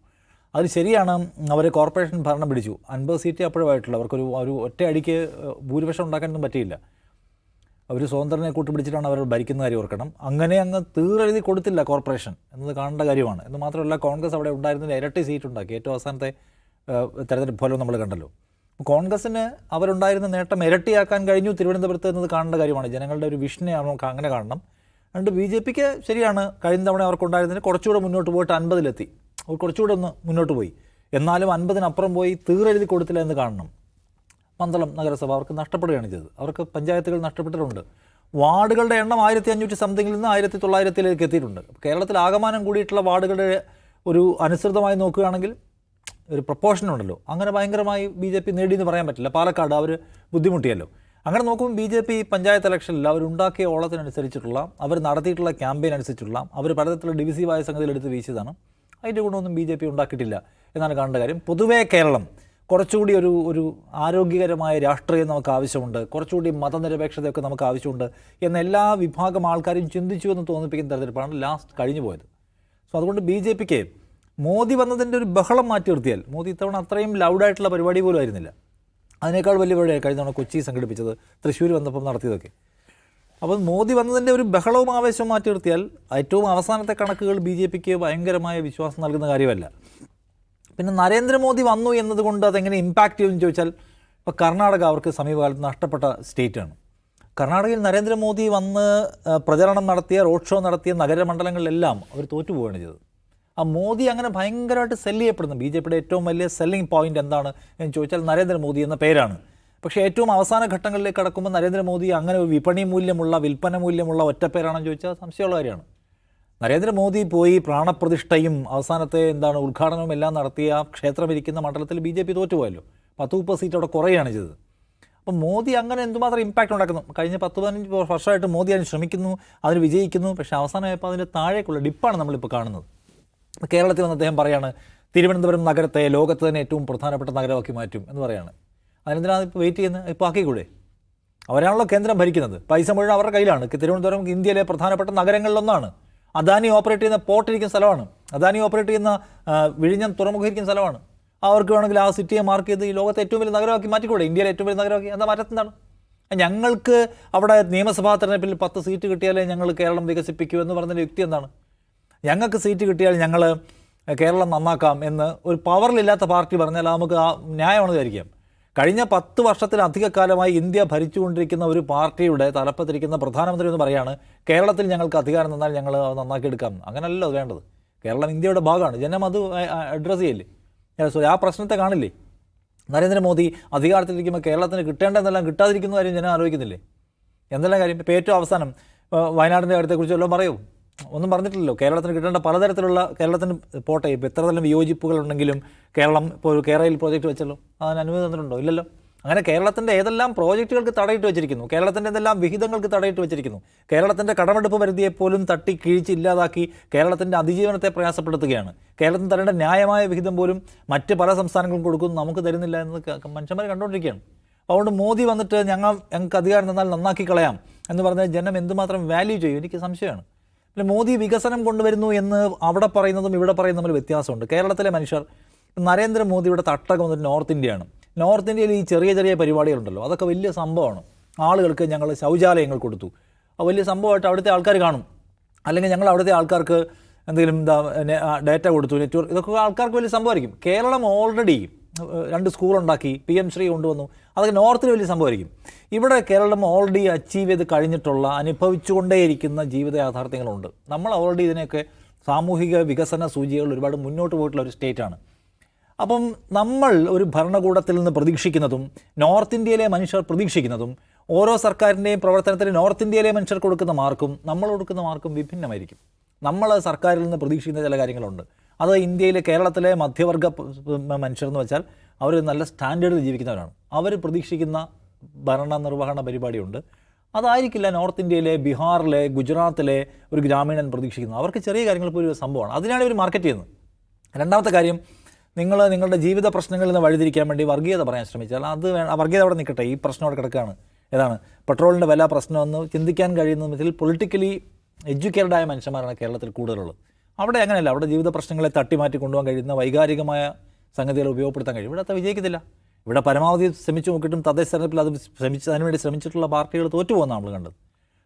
അത് ശരിയാണ് അവർ കോർപ്പറേഷൻ ഭരണം പിടിച്ചു. അൻപത് സീറ്റ് അപ്പോഴുമായിട്ടുള്ളൂ അവർക്കൊരു ഒരു ഒറ്റ അടിക്ക് ഏഹ്, ഭൂരിപക്ഷം ഉണ്ടാക്കാനൊന്നും പറ്റിയില്ല. അവർ സ്വതന്ത്രനെ കൂട്ടുപിടിച്ചിട്ടാണ് അവർ ഭരിക്കുന്ന കാര്യം ഓർക്കണം. അങ്ങനെ അങ്ങ് തീറെഴുതി കൊടുത്തില്ല കോർപ്പറേഷൻ എന്നത് കാണേണ്ട കാര്യമാണ്. എന്ന് മാത്രമല്ല കോൺഗ്രസ് അവിടെ ഉണ്ടായിരുന്നതിൽ ഇരട്ടി സീറ്റ് ഉണ്ടാക്കി. ഏറ്റവും അവസാനത്തെ തെരഞ്ഞെടുപ്പ് ഫലം നമ്മൾ കണ്ടല്ലോ. കോൺഗ്രസ്സിന് അവരുണ്ടായിരുന്ന നേട്ടം ഇരട്ടിയാക്കാൻ കഴിഞ്ഞു തിരുവനന്തപുരത്ത് എന്നത് കാണേണ്ട കാര്യമാണ്. ജനങ്ങളുടെ ഒരു വിഷനെ നമുക്ക് അങ്ങനെ കാണണം. അതുകൊണ്ട് ബി ജെ പിക്ക് ശരിയാണ് കഴിഞ്ഞ തവണ അവർക്കുണ്ടായിരുന്നതിന് കുറച്ചുകൂടെ മുന്നോട്ട് പോയിട്ട് അൻപതിലെത്തി. അവർ കുറച്ചുകൂടെ ഒന്ന് മുന്നോട്ട് പോയി. എന്നാലും അൻപതിനപ്പുറം പോയി തീറെഴുതി കൊടുത്തില്ല എന്ന് കാണണം. പന്തളം നഗരസഭ അവർക്ക് നഷ്ടപ്പെടുകയാണ് ചെയ്തത്. അവർക്ക് പഞ്ചായത്തുകൾ നഷ്ടപ്പെട്ടിട്ടുണ്ട്. വാർഡുകളുടെ എണ്ണം ആയിരത്തി അഞ്ഞൂറ്റി സംതിങ്ങിൽ നിന്ന് ആയിരത്തി തൊള്ളായിരത്തിലേക്ക് എത്തിയിട്ടുണ്ട് കേരളത്തിൽ ആകമാനം കൂടിയിട്ടുള്ള വാർഡുകളുടെ ഒരു അനുസൃതമായി നോക്കുകയാണെങ്കിൽ ഒരു പ്രപ്പോർഷൻ ഉണ്ടല്ലോ. അങ്ങനെ ഭയങ്കരമായി ബി ജെ പി നേടിയെന്ന് പറയാൻ പറ്റില്ല. പാലക്കാട് അവർ ബുദ്ധിമുട്ടിയല്ലോ. അങ്ങനെ നോക്കുമ്പോൾ ബി ജെ പി പഞ്ചായത്ത് ഇലക്ഷനിൽ അവരുണ്ടാക്കിയ ഓളത്തിനനുസരിച്ചിട്ടുള്ള അവർ നടത്തിയിട്ടുള്ള ക്യാമ്പയിൻ അനുസരിച്ചിട്ടുള്ള അവർ പലതരത്തിലുള്ള ഡിവിസീവായ സംഗതിയിൽ എടുത്ത് വീശിയതാണ്. അതിന്റെ ഗുണമൊന്നും ബി ജെ പി ഉണ്ടാക്കിയിട്ടില്ല എന്നാണ് കാണേണ്ട കാര്യം. പൊതുവേ കേരളം കുറച്ചുകൂടി ഒരു ഒരു ആരോഗ്യകരമായ രാഷ്ട്രീയം നമുക്ക് ആവശ്യമുണ്ട് കുറച്ചുകൂടി മതനിരപേക്ഷതയൊക്കെ നമുക്ക് ആവശ്യമുണ്ട് എന്ന എല്ലാ വിഭാഗം ആൾക്കാരും ചിന്തിച്ചു എന്ന് തോന്നിപ്പിക്കുന്ന തരത്തിലാണ് ലാസ്റ്റ് കഴിഞ്ഞു പോയത്. സോ അതുകൊണ്ട് ബി ജെ പിക്ക് മോദി വന്നതിന്റെ ഒരു ബഹളം മാറ്റി നിർത്തിയാൽ മോദി ഇത്തവണ അത്രയും ലൗഡായിട്ടുള്ള പരിപാടി പോലും ആയിരുന്നില്ല. അതിനേക്കാൾ വലിയ പരിപാടിയാണ് കഴിഞ്ഞ തവണ കൊച്ചി സംഘടിപ്പിച്ചത് തൃശ്ശൂർ വന്നപ്പം നടത്തിയതൊക്കെ. അപ്പോൾ മോദി വന്നതിന്റെ ഒരു ബഹളവും ആവേശവും മാറ്റി നിർത്തിയാൽ ഏറ്റവും അവസാനത്തെ കണക്കുകൾ ബി ജെ പിക്ക് ഭയങ്കരമായ വിശ്വാസം നൽകുന്ന കാര്യമല്ല. പിന്നെ നരേന്ദ്രമോദി വന്നു എന്നതുകൊണ്ട് അതെങ്ങനെ ഇമ്പാക്റ്റ് ചെയ്യുമെന്ന് ചോദിച്ചാൽ ഇപ്പോൾ കർണാടക അവർക്ക് സമീപകാലത്ത് നഷ്ടപ്പെട്ട സ്റ്റേറ്റാണ് കർണാടകയിൽ നരേന്ദ്രമോദി വന്ന് പ്രചരണം നടത്തിയ റോഡ് ഷോ നടത്തിയ നഗരമണ്ഡലങ്ങളിലെല്ലാം അവർ തോറ്റുപോവുകയാണ് ചെയ്തത്. ആ മോദി അങ്ങനെ ഭയങ്കരമായിട്ട് സെല്ല് ചെയ്യപ്പെടുന്നു. ബി ജെ പിയുടെ ഏറ്റവും വലിയ സെല്ലിംഗ് പോയിന്റ് എന്താണ് എന്ന് ചോദിച്ചാൽ നരേന്ദ്രമോദി എന്ന പേരാണ്. പക്ഷേ ഏറ്റവും അവസാന ഘട്ടങ്ങളിലേക്ക് കടക്കുമ്പോൾ നരേന്ദ്രമോദി അങ്ങനെ ഒരു വിപണി മൂല്യമുള്ള വിൽപ്പന മൂല്യമുള്ള ഒറ്റപ്പേരാണെന്ന് ചോദിച്ചാൽ സംശയമുള്ള കാര്യമാണ്. നരേന്ദ്രമോദി പോയി പ്രാണപ്രതിഷ്ഠയും അവസാനത്തെ എന്താണ് ഉദ്ഘാടനവും എല്ലാം നടത്തിയ ക്ഷേത്രമിരിക്കുന്ന മണ്ഡലത്തിൽ ബി ജെ പി തോറ്റുപോയല്ലോ. പത്ത് മുപ്പത് സീറ്റ് അവിടെ കുറയുകയാണ് ചെയ്തത്. അപ്പം മോദി അങ്ങനെ എന്തുമാത്രം ഇമ്പാക്റ്റ് ഉണ്ടാക്കുന്നു? കഴിഞ്ഞ പത്ത് പതിനഞ്ച് വർഷമായിട്ട് മോദി അതിന് ശ്രമിക്കുന്നു അതിന് വിജയിക്കുന്നു പക്ഷേ അവസാനമായപ്പോൾ അതിന്റെ താഴേക്കുള്ള ഡിപ്പാണ് നമ്മളിപ്പോൾ കാണുന്നത്. കേരളത്തിൽ വന്ന് അദ്ദേഹം പറയാണ് തിരുവനന്തപുരം നഗരത്തെ ലോകത്ത് തന്നെ ഏറ്റവും പ്രധാനപ്പെട്ട നഗരമാക്കി മാറ്റും എന്ന് പറയാണ്. അതിനെന്തിനാണ് ഇപ്പോൾ വെയിറ്റ് ചെയ്യുന്നത് ഇപ്പോൾ ആക്കിക്കൂടെ? അവരാണല്ലോ കേന്ദ്രം ഭരിക്കുന്നത്. പൈസ മുഴുവൻ അവരുടെ കയ്യിലാണ്. തിരുവനന്തപുരം ഇന്ത്യയിലെ പ്രധാനപ്പെട്ട നഗരങ്ങളിലൊന്നാണ്. അദാനി ഓപ്പറേറ്റ് ചെയ്യുന്ന പോർട്ട് ഇരിക്കുന്ന സ്ഥലമാണ്. അദാനി ഓപ്പറേറ്റ് ചെയ്യുന്ന വിഴിഞ്ഞം തുറമുഖം ഇരിക്കുന്ന സ്ഥലമാണ്. അവർക്ക് വേണമെങ്കിൽ ആ സിറ്റിയെ മാർക്ക് ചെയ്ത് ഈ ലോകത്തെ ഏറ്റവും വലിയ നഗരമാക്കി മാറ്റിക്കൂടെ? ഇന്ത്യയിലെ ഏറ്റവും വലിയ നഗരമാക്കി എന്താ മാറ്റത്തെന്താണ് ഞങ്ങൾക്ക് അവിടെ നിയമസഭാ തെരഞ്ഞെടുപ്പിൽ പത്ത് സീറ്റ് കിട്ടിയാലേ ഞങ്ങൾ കേരളം വികസിപ്പിക്കൂ എന്ന് പറഞ്ഞതിന്റെ യുക്തി എന്താണ്? ഞങ്ങൾക്ക് സീറ്റ് കിട്ടിയാൽ ഞങ്ങൾ കേരളം നന്നാക്കാം എന്ന് ഒരു പവറിലില്ലാത്ത പാർട്ടി പറഞ്ഞാൽ നമുക്ക് ആ ന്യായമാണെന്ന് വിചാരിക്കാം കഴിഞ്ഞ പത്ത് വർഷത്തിലധിക കാലമായി ഇന്ത്യ ഭരിച്ചുകൊണ്ടിരിക്കുന്ന ഒരു പാർട്ടിയുടെ തലപ്പത്തിരിക്കുന്ന പ്രധാനമന്ത്രി എന്ന് പറയാണ് കേരളത്തിൽ ഞങ്ങൾക്ക് അധികാരം തന്നാൽ ഞങ്ങൾ നന്നാക്കി എടുക്കാം. അങ്ങനല്ലല്ലോ അത് വേണ്ടത്. കേരളം ഇന്ത്യയുടെ ഭാഗമാണ്. ജനം അത് അഡ്രസ്സ് ചെയ്യില്ലേ? സോ ആ പ്രശ്നത്തെ കാണില്ലേ? നരേന്ദ്രമോദി അധികാരത്തിലിരിക്കുമ്പോൾ കേരളത്തിന് കിട്ടേണ്ടതെന്നെല്ലാം കിട്ടാതിരിക്കുന്ന കാര്യം ജനം ആലോചിക്കുന്നില്ലേ? എന്തെല്ലാം കാര്യം? ഇപ്പോൾ ഏറ്റവും അവസാനം വയനാടിന്റെ കാര്യത്തെക്കുറിച്ച് വല്ലതും പറയൂ? ഒന്നും പറഞ്ഞിട്ടില്ലല്ലോ. കേരളത്തിന് കിട്ടേണ്ട പലതരത്തിലുള്ള കേരളത്തിന് പോട്ടെ ഇപ്പോൾ എത്ര തരം വിയോജിപ്പുകളുണ്ടെങ്കിലും കേരളം ഇപ്പോൾ കേരളയിൽ പ്രോജക്റ്റ് വെച്ചല്ലോ അതിന് അനുമതി തന്നിട്ടുണ്ടോ? ഇല്ലല്ലോ. അങ്ങനെ കേരളത്തിന്റെ ഏതെല്ലാം പ്രോജക്റ്റുകൾക്ക് തടയിട്ട് വെച്ചിരിക്കുന്നു കേരളത്തിന്റെ എന്തെല്ലാം വിഹിതങ്ങൾക്ക് തടയിട്ട് വെച്ചിരിക്കുന്നു കേരളത്തിന്റെ കടമെടുപ്പ് പരിധിയെ പോലും തട്ടി കിഴിച്ച് ഇല്ലാതാക്കി കേരളത്തിന്റെ അതിജീവനത്തെ പ്രയാസപ്പെടുത്തുകയാണ്. കേരളത്തിന് തരേണ്ട ന്യായമായ വിഹിതം പോലും മറ്റ് പല സംസ്ഥാനങ്ങളും കൊടുക്കുന്നു നമുക്ക് തരുന്നില്ല എന്ന് മനുഷ്യന്മാർ കണ്ടുകൊണ്ടിരിക്കുകയാണ്. അതുകൊണ്ട് മോദി വന്നിട്ട് ഞങ്ങൾ ഞങ്ങൾക്ക് അധികാരം തന്നാൽ നന്നാക്കി കളയാം എന്ന് പറഞ്ഞാൽ ജനം എന്തുമാത്രം വാല്യൂ ചെയ്യും? എനിക്ക് സംശയമാണ്. പിന്നെ മോദി വികസനം കൊണ്ടുവരുന്നു എന്ന് അവിടെ പറയുന്നതും ഇവിടെ പറയുന്നതും തമ്മിൽ വ്യത്യാസമുണ്ട്. കേരളത്തിലെ മനുഷ്യർ നരേന്ദ്രമോദിയുടെ തട്ടകം വന്നിട്ട് നോർത്ത് ഇന്ത്യയാണ്. നോർത്ത് ഇന്ത്യയിൽ ഈ ചെറിയ ചെറിയ പരിപാടികളുണ്ടല്ലോ. അതൊക്കെ വലിയ സംഭവമാണ്. ആളുകൾക്ക് ഞങ്ങൾ ശൗചാലയങ്ങൾ കൊടുത്തു. അത് വലിയ സംഭവമായിട്ട് അവിടുത്തെ ആൾക്കാർ കാണും. അല്ലെങ്കിൽ ഞങ്ങൾ അവിടുത്തെ ആൾക്കാർക്ക് എന്തെങ്കിലും എന്താ ഡേറ്റ കൊടുത്തു. നെറ്റ്വർക്ക് ഇതൊക്കെ ആൾക്കാർക്ക് വലിയ സംഭവമായിരിക്കും. കേരളം ഓൾറെഡി രണ്ട് സ്കൂളുണ്ടാക്കി പി എം ശ്രീ കൊണ്ടുവന്നു. അതൊക്കെ നോർത്തിൽ വലിയ സംഭവമായിരിക്കും. ഇവിടെ കേരളം ഓൾറെഡി അച്ചീവ് ചെയ്ത് കഴിഞ്ഞിട്ടുള്ള അനുഭവിച്ചുകൊണ്ടേയിരിക്കുന്ന ജീവിത യാഥാർത്ഥ്യങ്ങളുണ്ട്. നമ്മൾ ഓൾറെഡി ഇതിനെയൊക്കെ സാമൂഹിക വികസന സൂചികകൾ ഒരുപാട് മുന്നോട്ട് പോയിട്ടുള്ള ഒരു സ്റ്റേറ്റാണ്. അപ്പം നമ്മൾ ഒരു ഭരണകൂടത്തിൽ നിന്ന് പ്രതീക്ഷിക്കുന്നതും നോർത്ത് ഇന്ത്യയിലെ മനുഷ്യർ പ്രതീക്ഷിക്കുന്നതും ഓരോ സർക്കാരിന്റെയും പ്രവർത്തനത്തിന് നോർത്ത് ഇന്ത്യയിലെ മനുഷ്യർ കൊടുക്കുന്ന മാർക്കും നമ്മൾ കൊടുക്കുന്ന മാർക്കും വിഭിന്നമായിരിക്കും. നമ്മൾ സർക്കാരിൽ നിന്ന് പ്രതീക്ഷിക്കുന്ന ചില കാര്യങ്ങളുണ്ട്. അത് ഇന്ത്യയിലെ കേരളത്തിലെ മധ്യവർഗ മനുഷ്യർ എന്ന് വെച്ചാൽ അവർ നല്ല സ്റ്റാൻഡേർഡിൽ ജീവിക്കുന്നവരാണ്. അവർ പ്രതീക്ഷിക്കുന്ന ഭരണ നിർവഹണ പരിപാടിയുണ്ട്. അതായിരിക്കില്ല നോർത്ത് ഇന്ത്യയിലെ ബീഹാറിലെ ഗുജറാത്തിലെ ഒരു ഗ്രാമീണൻ പ്രതീക്ഷിക്കുന്നത്. അവർക്ക് ചെറിയ കാര്യങ്ങൾ പോലും ഒരു സംഭവമാണ്. അതിനാണ് ഇവർ മാർക്കറ്റ് ചെയ്യുന്നത്. രണ്ടാമത്തെ കാര്യം നിങ്ങൾ നിങ്ങളുടെ ജീവിത പ്രശ്നങ്ങളിൽ നിന്ന് വഴിതിരിക്കാൻ വേണ്ടി വർഗീയത പറയാൻ ശ്രമിച്ചാൽ അത് വർഗീയത അവിടെ നിൽക്കട്ടെ. ഈ പ്രശ്നം അവിടെ കിടക്കുകയാണ്. ഏതാണ് പെട്രോളിന്റെ വില പ്രശ്നമെന്ന് ചിന്തിക്കാൻ കഴിയുന്ന വിധത്തിൽ പൊളിറ്റിക്കലി എഡ്യൂക്കേറ്റഡായ മനുഷ്യന്മാരാണ് കേരളത്തിൽ കൂടുതലുള്ളത്. അവിടെ അങ്ങനെയല്ല. അവിടെ ജീവിത പ്രശ്നങ്ങളെ തട്ടിമാറ്റി കൊണ്ടുപോകാൻ കഴിയുന്ന വൈകാരികമായ സംഗതികൾ ഉപയോഗപ്പെടുത്താൻ കഴിയും. ഇവിടെ അത് വിജയിക്കത്തില്ല. ഇവിടെ പരമാവധി ശ്രമിച്ചു നോക്കിയിട്ടും തദ്ദേശ തെരഞ്ഞെടുപ്പിൽ അത് ശ്രമിച്ച് അതിനുവേണ്ടി ശ്രമിച്ചിട്ടുള്ള പാർട്ടികൾ തോറ്റുപോകുന്ന നമ്മൾ കണ്ടത്.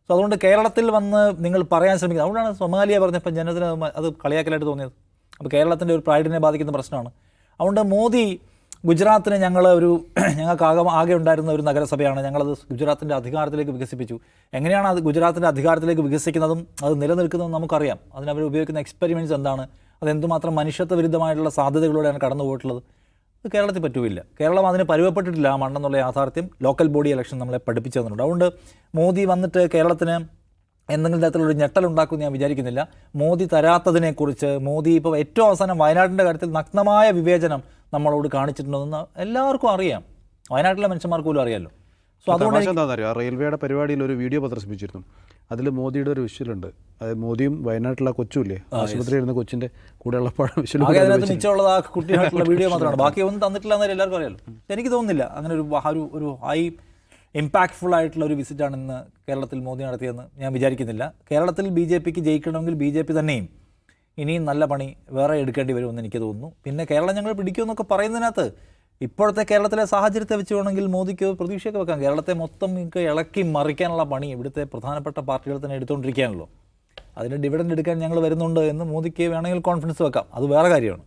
സോ അതുകൊണ്ട് കേരളത്തിൽ വന്ന് നിങ്ങൾ പറയാൻ ശ്രമിക്കുന്നത് അതുകൊണ്ടാണ് സൊമാലിയ പറഞ്ഞപ്പോൾ ജനത്തിന് അത് അത് കളിയാക്കലായിട്ട് തോന്നിയത്. അപ്പോൾ കേരളത്തിന്റെ ഒരു പ്രൈഡിനെ ബാധിക്കുന്ന പ്രശ്നമാണ്. അതുകൊണ്ട് മോദി ഗുജറാത്തിന് ഞങ്ങൾ ഒരു ഞങ്ങൾക്ക് ആകെ ആകെ ഉണ്ടായിരുന്ന ഒരു നഗരസഭയാണ്. ഞങ്ങളത് ഗുജറാത്തിന്റെ അധികാരത്തിലേക്ക് വികസിപ്പിച്ചു. എങ്ങനെയാണ് അത് ഗുജറാത്തിന്റെ അധികാരത്തിലേക്ക് വികസിക്കുന്നതും അത് നിലനിൽക്കുന്നതും നമുക്കറിയാം. അതിനവർ ഉപയോഗിക്കുന്ന എക്സ്പെരിമെന്റ്സ് എന്താണ്? അതെന്തുമാത്രം മനുഷ്യത്വ വിരുദ്ധമായിട്ടുള്ള സാധ്യതകളിലൂടെയാണ് കടന്നു പോയിട്ടുള്ളത് ഇത് കേരളത്തിൽ പറ്റുമില്ല കേരളം അതിന് പരുവപ്പെട്ടിട്ടില്ല ആ മണ്ണെന്നുള്ള യാഥാർത്ഥ്യം. ലോക്കൽ ബോഡി ഇലക്ഷൻ നമ്മളെ പഠിപ്പിച്ചു തന്നിട്ടുണ്ട്. അതുകൊണ്ട് മോദി വന്നിട്ട് കേരളത്തിന് എന്തെങ്കിലും തരത്തിലൊരു ഞെട്ടലുണ്ടാക്കുമെന്ന് ഞാൻ വിചാരിക്കുന്നില്ല. മോദി തരാത്തതിനെക്കുറിച്ച് മോദി ഇപ്പോൾ ഏറ്റവും അവസാനം വയനാടിന്റെ കാര്യത്തിൽ നഗ്നമായ വിവേചനം നമ്മളോട് കാണിച്ചിട്ടുണ്ടെന്ന് എല്ലാവർക്കും അറിയാം. വയനാട്ടിലെ മനുഷ്യന്മാർക്ക് പോലും അറിയാമല്ലോ സോ അതുകൊണ്ട് എന്താണെന്ന് അറിയാം? റെയിൽവേയുടെ പരിപാടിയിൽ ഒരു വീഡിയോ പ്രദർശിപ്പിച്ചിരുന്നു. അതിൽ മോദിയുടെ ഒരു വിഷ്വലുണ്ട്. അതായത് മോദിയും വയനാട്ടിലെ കൊച്ചുമില്ലേ? ആശുപത്രി ഇരുന്ന കൊച്ചിന്റെ കൂടെയുള്ള വിഷ്വൽ ആകെ അതിനകത്ത് മിച്ചമുള്ളത് ആ കുട്ടിയായിട്ടുള്ള വീഡിയോ മാത്രമാണ്. ബാക്കി ഒന്നും തന്നിട്ടില്ല എന്നൊരു എല്ലാവർക്കും അറിയാമല്ലോ എനിക്ക് തോന്നുന്നില്ല. അങ്ങനെ ഒരു ഒരു ഹൈ ഇമ്പാക്ട്ഫുൾ ആയിട്ടുള്ള ഒരു വിസിറ്റാണ് ഇന്ന് കേരളത്തിൽ മോദി നടത്തിയെന്ന് ഞാൻ വിചാരിക്കുന്നില്ല. കേരളത്തിൽ ബി ജെ പിക്ക് ജയിക്കണമെങ്കിൽ ബി ജെ പി തന്നെയും ഇനിയും നല്ല പണി വേറെ എടുക്കേണ്ടി വരുമെന്ന് എനിക്ക് തോന്നുന്നു. പിന്നെ കേരളം ഞങ്ങൾ പിടിക്കുമെന്നൊക്കെ പറയുന്നതിനകത്ത് ഇപ്പോഴത്തെ കേരളത്തിലെ സാഹചര്യത്തെ വെച്ച് വേണമെങ്കിൽ മോദിക്ക് പ്രതീക്ഷയൊക്കെ വെക്കാം. കേരളത്തെ മൊത്തം ഇളക്കി മറിക്കാനുള്ള പണി ഇവിടുത്തെ പ്രധാനപ്പെട്ട പാർട്ടികൾ തന്നെ എടുത്തുകൊണ്ടിരിക്കുകയാണല്ലോ. അതിന് ഡിവിഡൻഡ് എടുക്കാൻ ഞങ്ങൾ വരുന്നുണ്ട് എന്ന് മോദിക്ക് വേണമെങ്കിൽ കോൺഫിഡൻസ് വെക്കാം. അത് വേറെ കാര്യമാണ്.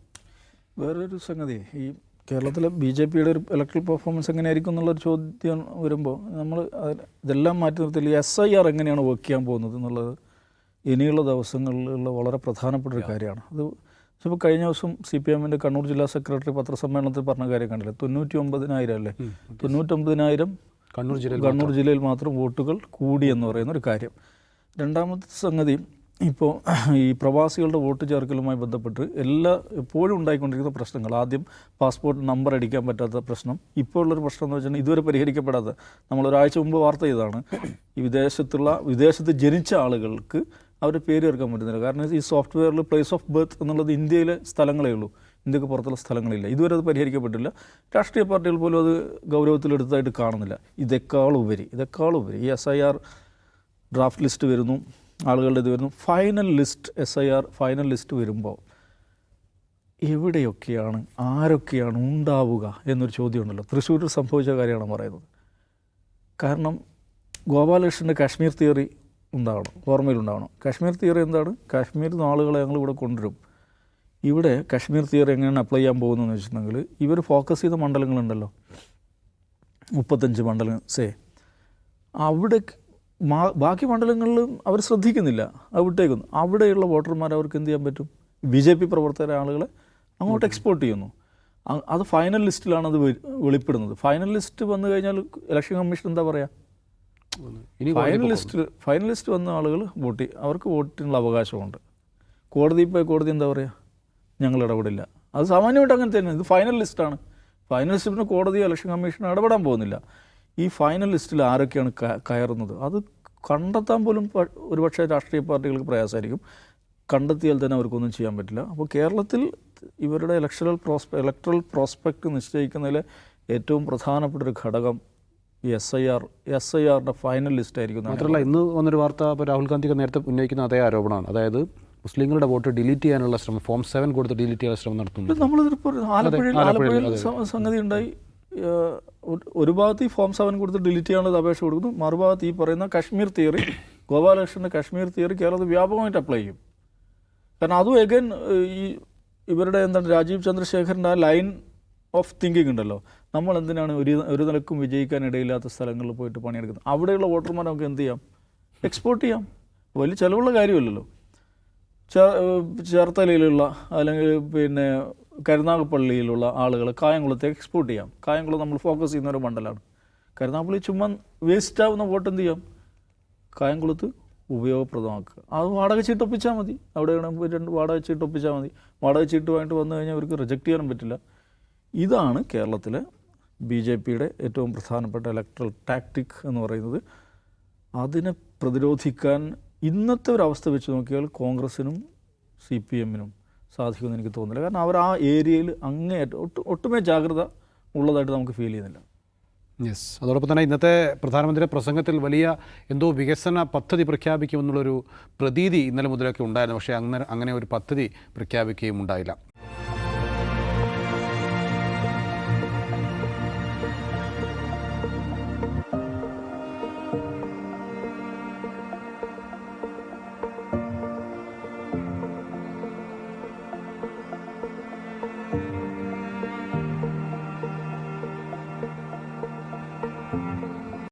വേറൊരു സംഗതി ഈ കേരളത്തിലെ ബി ജെ പിയുടെ ഒരു ഇലക്ട്രൽ പെർഫോമൻസ് എങ്ങനെയായിരിക്കും എന്നുള്ളൊരു ചോദ്യം വരുമ്പോൾ നമ്മൾ ഇതെല്ലാം മാറ്റി നിർത്തി എസ് ഐ ആർ എങ്ങനെയാണ് വർക്ക് ചെയ്യാൻ പോകുന്നത് എന്നുള്ളത് ഇനിയുള്ള ദിവസങ്ങളിലുള്ള വളരെ പ്രധാനപ്പെട്ട ഒരു കാര്യമാണ്. അത് ഇപ്പോൾ കഴിഞ്ഞ ദിവസം സി പി എമ്മിന്റെ കണ്ണൂർ ജില്ലാ സെക്രട്ടറി പത്രസമ്മേളനത്തിൽ പറഞ്ഞ കാര്യം കണ്ടില്ല തൊണ്ണൂറ്റി ഒമ്പതിനായിരം അല്ലേ തൊണ്ണൂറ്റൊമ്പതിനായിരം കണ്ണൂർ ജില്ലയിൽ കണ്ണൂർ ജില്ലയിൽ മാത്രം വോട്ടുകൾ കൂടി എന്ന് പറയുന്ന ഒരു കാര്യം. രണ്ടാമത്തെ സംഗതി ഇപ്പോൾ ഈ പ്രവാസികളുടെ വോട്ട് ചേർക്കലുമായി ബന്ധപ്പെട്ട് എല്ലാ എപ്പോഴും ഉണ്ടായിക്കൊണ്ടിരിക്കുന്ന പ്രശ്നങ്ങൾ. ആദ്യം പാസ്പോർട്ട് നമ്പർ അടിക്കാൻ പറ്റാത്ത പ്രശ്നം. ഇപ്പോൾ ഉള്ളൊരു പ്രശ്നം എന്ന് വെച്ചാൽ ഇതുവരെ പരിഹരിക്കപ്പെടാത്ത. നമ്മൾ ഒരാഴ്ച മുമ്പ് വാർത്ത ചെയ്താണ് ഈ വിദേശത്തുള്ള വിദേശത്ത് ജനിച്ച ആളുകൾക്ക് അവരുടെ പേര് ചേർക്കാൻ പറ്റുന്നില്ല. കാരണം ഈ സോഫ്റ്റ്വെയറിൽ പ്ലേസ് ഓഫ് ബർത്ത് എന്നുള്ളത് ഇന്ത്യയിലെ സ്ഥലങ്ങളേ ഉള്ളൂ. ഇന്ത്യയ്ക്ക് പുറത്തുള്ള സ്ഥലങ്ങളില്ല. ഇതുവരെ അത് പരിഹരിക്കപ്പെട്ടില്ല. രാഷ്ട്രീയ പാർട്ടികൾ പോലും അത് ഗൗരവത്തിലെടുത്തതായിട്ട് കാണുന്നില്ല. ഇതേക്കാളുപരി ഇതേക്കാളുപരി ഈ S I R draft list വരുന്നു. ആളുകളുടെ ഇത് വരുന്നു. Final list S I R final list വരുമ്പോൾ എവിടെയൊക്കെയാണ് ആരൊക്കെയാണ് ഉണ്ടാവുക എന്നൊരു ചോദ്യമുണ്ടല്ലോ. തൃശ്ശൂരിൽ സംഭവിച്ച കാര്യമാണ് പറയുന്നത്. കാരണം ഗോപാലകൃഷ്ണന്റെ കാശ്മീർ തിയറി ഉണ്ടാവണം ഓർമ്മയിലുണ്ടാവണം. കാശ്മീർ തിയറി എന്താണ്? കാശ്മീരിൽ നിന്ന് ആളുകളെ ഞങ്ങൾ ഇവിടെ കൊണ്ടുവരും. ഇവിടെ കാശ്മീർ തിയറി എങ്ങനെയാണ് അപ്ലൈ ചെയ്യാൻ പോകുന്നതെന്ന് വെച്ചിട്ടുണ്ടെങ്കിൽ ഇവർ ഫോക്കസ് ചെയ്ത മണ്ഡലങ്ങളുണ്ടല്ലോ. മുപ്പത്തഞ്ച് മണ്ഡലം സേ അവിടെ ബാക്കി മണ്ഡലങ്ങളിലും അവർ ശ്രദ്ധിക്കുന്നില്ല. അത് വിട്ടേക്കുന്നു. അവിടെയുള്ള വോട്ടർമാർ അവർക്ക് എന്ത് ചെയ്യാൻ പറ്റും? ബി ജെ പി പ്രവർത്തകരെ ആളുകളെ അങ്ങോട്ട് എക്സ്പോർട്ട് ചെയ്യുന്നു. അത് ഫൈനൽ ലിസ്റ്റിലാണ് അത് വെളിപ്പെടുന്നത്. ഫൈനൽ ലിസ്റ്റ് വന്നു കഴിഞ്ഞാൽ ഇലക്ഷൻ കമ്മീഷൻ എന്താ പറയുക ഇനി ഫൈനൽ ലിസ്റ്റ് ഫൈനൽ ലിസ്റ്റ് വന്ന ആളുകൾ വോട്ട്. അവർക്ക് വോട്ടിനുള്ള അവകാശമുണ്ട്. കോടതിയിൽ പോയി കോടതി എന്താ പറയുക ഞങ്ങൾ ഇടപെടില്ല. അത് സാമാന്യമായിട്ട് അങ്ങനെ തന്നെ ഇത് ഫൈനൽ ലിസ്റ്റാണ് ഫൈനൽ ലിസ്റ്റിന് കോടതി ഇലക്ഷൻ കമ്മീഷൻ ഇടപെടാൻ പോകുന്നില്ല. ഈ ഫൈനൽ ലിസ്റ്റിൽ ആരൊക്കെയാണ് കയറുന്നത്? അത് കണ്ടെത്താൻ പോലും ഒരുപക്ഷെ രാഷ്ട്രീയ പാർട്ടികൾക്ക് പ്രയാസമായിരിക്കും. കണ്ടെത്തിയാൽ തന്നെ അവർക്കൊന്നും ചെയ്യാൻ പറ്റില്ല. അപ്പോൾ കേരളത്തിൽ ഇവരുടെ ഇലക്ഷണൽ പ്രോസ്പെ ഇലക്ട്രൽ പ്രോസ്പെക്റ്റ് നിശ്ചയിക്കുന്നതിലെ ഏറ്റവും പ്രധാനപ്പെട്ട ഒരു ഘടകം S I R S I ആറിന്റെ ഫൈനൽ ലിസ്റ്റ് ആയിരിക്കും മാത്രമല്ല ഇന്ന് വന്നൊരു വാർത്ത ഇപ്പോൾ രാഹുൽ ഗാന്ധിക്ക് നേരത്തെ ഉന്നയിക്കുന്ന അതേ ആരോപണമാണ്. അതായത് മുസ്ലിങ്ങളുടെ വോട്ട് ഡിലീറ്റ് ചെയ്യാനുള്ള ശ്രമം ഫോം സെവൻ കൊടുത്ത് ഡിലീറ്റ് ചെയ്യാനുള്ള ശ്രമം നടത്തുന്നു നമ്മളിതിപ്പോൾ ആലപ്പുഴയിൽ ആലപ്പുഴയിൽ, സംഗതി ഉണ്ടായി. ഒരു- ഭാഗത്ത് ഈ ഫോം സെവൻ കൊടുത്ത് ഡിലീറ്റ് ചെയ്യാനുള്ള അപേക്ഷ കൊടുക്കുന്നു. മറുഭാഗത്ത് ഈ പറയുന്ന കാശ്മീർ തിയറി ഗോപാലകൃഷ്ണന്റെ കാശ്മീർ തിയറി കേരളത്തിൽ വ്യാപകമായിട്ട് അപ്ലൈ ചെയ്യും. കാരണം അതും എഗൻ ഈ ഇവരുടെ എന്താണ് രാജീവ് ചന്ദ്രശേഖരന്റെ ആ ലൈൻ ഓഫ് തിങ്കിങ് ഉണ്ടല്ലോ. നമ്മൾ എന്തിനാണ് ഒരു ഒരു നിലക്കും വിജയിക്കാൻ ഇടയില്ലാത്ത സ്ഥലങ്ങളിൽ പോയിട്ട് പണിയെടുക്കുന്നത്? അവിടെയുള്ള വോട്ടർമാരെ നമുക്ക് എന്ത് ചെയ്യാം? എക്സ്പോർട്ട് ചെയ്യാം. വലിയ ചിലവുള്ള കാര്യമല്ലല്ലോ. ചേർത്തലയിലുള്ള അല്ലെങ്കിൽ പിന്നെ കരുനാഗപ്പള്ളിയിലുള്ള ആളുകൾ കായംകുളത്തേക്ക് എക്സ്പോർട്ട് ചെയ്യാം. കായംകുളം നമ്മൾ ഫോക്കസ് ചെയ്യുന്ന ഒരു മണ്ഡലമാണ്. കരുനാഗപ്പള്ളി ചുമ്മാ വേസ്റ്റ് ആവുന്ന വോട്ട് എന്ത് ചെയ്യാം? കായംകുളത്ത് ഉപയോഗപ്രദമാക്കുക. അത് വാടക ചീട്ട് ഒപ്പിച്ചാൽ മതി. അവിടെ വേണമെങ്കിൽ രണ്ട് വാടക ചീട്ട് ഒപ്പിച്ചാൽ മതി. വാടക ചീട്ടുമായിട്ട് വന്നു കഴിഞ്ഞാൽ അവർക്ക് റിജക്റ്റ് ചെയ്യാനും പറ്റില്ല. ഇതാണ് കേരളത്തിലെ ബി ജെ പിയുടെ ഏറ്റവും പ്രധാനപ്പെട്ട ഇലക്ട്രൽ ടാക്ടിക് എന്ന് പറയുന്നത്. അതിനെ പ്രതിരോധിക്കാൻ ഇന്നത്തെ ഒരവസ്ഥ വെച്ച് നോക്കിയാൽ കോൺഗ്രസിനും സി പി എമ്മിനും സാധിക്കുമെന്ന് എനിക്ക് തോന്നുന്നില്ല. കാരണം അവർ ആ ഏരിയയിൽ അങ്ങേയറ്റം ഒട്ട് ഒട്ടുമേ ജാഗ്രത ഉള്ളതായിട്ട് നമുക്ക് ഫീൽ ചെയ്യുന്നില്ല. യെസ് അതോടൊപ്പം തന്നെ ഇന്നത്തെ പ്രധാനമന്ത്രിയുടെ പ്രസംഗത്തിൽ വലിയ എന്തോ വികസന പദ്ധതി പ്രഖ്യാപിക്കുമെന്നുള്ളൊരു പ്രതീതി ഇന്നലെ മുതലൊക്കെ ഉണ്ടായിരുന്നു. പക്ഷേ അങ്ങനെ അങ്ങനെ ഒരു പദ്ധതി പ്രഖ്യാപിക്കുകയും ഉണ്ടായില്ല.